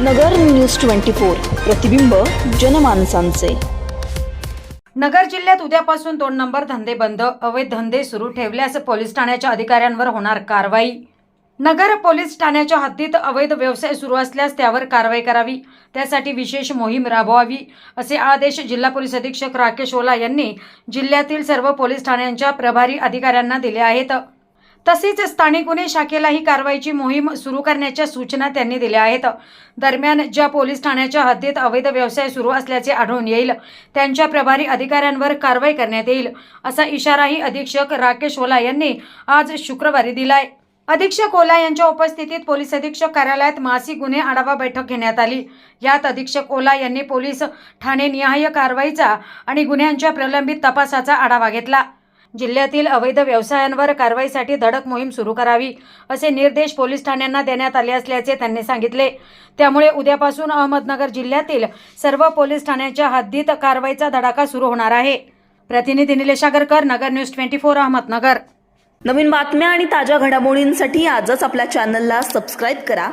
नगर news twenty four प्रतिबिंब जनमानसांचे. नगर जिल्ह्यात उद्यापासून दोन नंबर धंदे बंद अवैध धंदे सुरू ठेवल्यास पोलीस ठाण्याच्या अधिकाऱ्यांवर होणार कारवाई. नगर पोलीस ठाण्याच्या हद्दीत अवैध व्यवसाय सुरू असल्यास त्यावर कारवाई करावी त्यासाठी विशेष मोहीम राबवावी असे आदेश जिल्हा पोलीस अधीक्षक राकेश ओला यांनी जिल्ह्यातील सर्व पोलीस ठाण्यांच्या प्रभारी अधिकाऱ्यांना दिले आहेत. तसेच स्थानिक गुन्हे शाखेलाही कारवाईची मोहीम सुरू करण्याच्या सूचना त्यांनी दिल्या आहेत. दरम्यान ज्या पोलीस ठाण्याच्या हद्दीत अवैध व्यवसाय सुरू असल्याचे आढळून येईल त्यांच्या प्रभारी अधिकाऱ्यांवर कारवाई करण्यात येईल असा इशाराही अधीक्षक राकेश ओला यांनी आज शुक्रवारी दिलाय. अधीक्षक ओला यांच्या उपस्थितीत पोलीस अधीक्षक कार्यालयात मासिक गुन्हे आढावा बैठक घेण्यात आली. यात अधीक्षक ओला यांनी पोलीस ठाणे निहाय कारवाईचा आणि गुन्ह्यांच्या प्रलंबित तपासाचा आढावा घेतला. जिल्ह्यातील अवैध व्यवसायांवर कारवाईसाठी धडक मोहीम सुरू करावी असे निर्देश पोलीस ठाण्यांना देण्यात आले असल्याचे त्यांनी सांगितले. त्यामुळे उद्यापासून अहमदनगर जिल्ह्यातील सर्व पोलीस ठाण्यांच्या हद्दीत कारवाईचा धडाका सुरू होणार आहे. प्रतिनिधी Nilesh Agarkar Nagar news twenty four Ahmednagar. नवीन बातम्या आणि ताज्या घडामोडींसाठी आजच आपल्या चॅनलला सबस्क्राईब करा.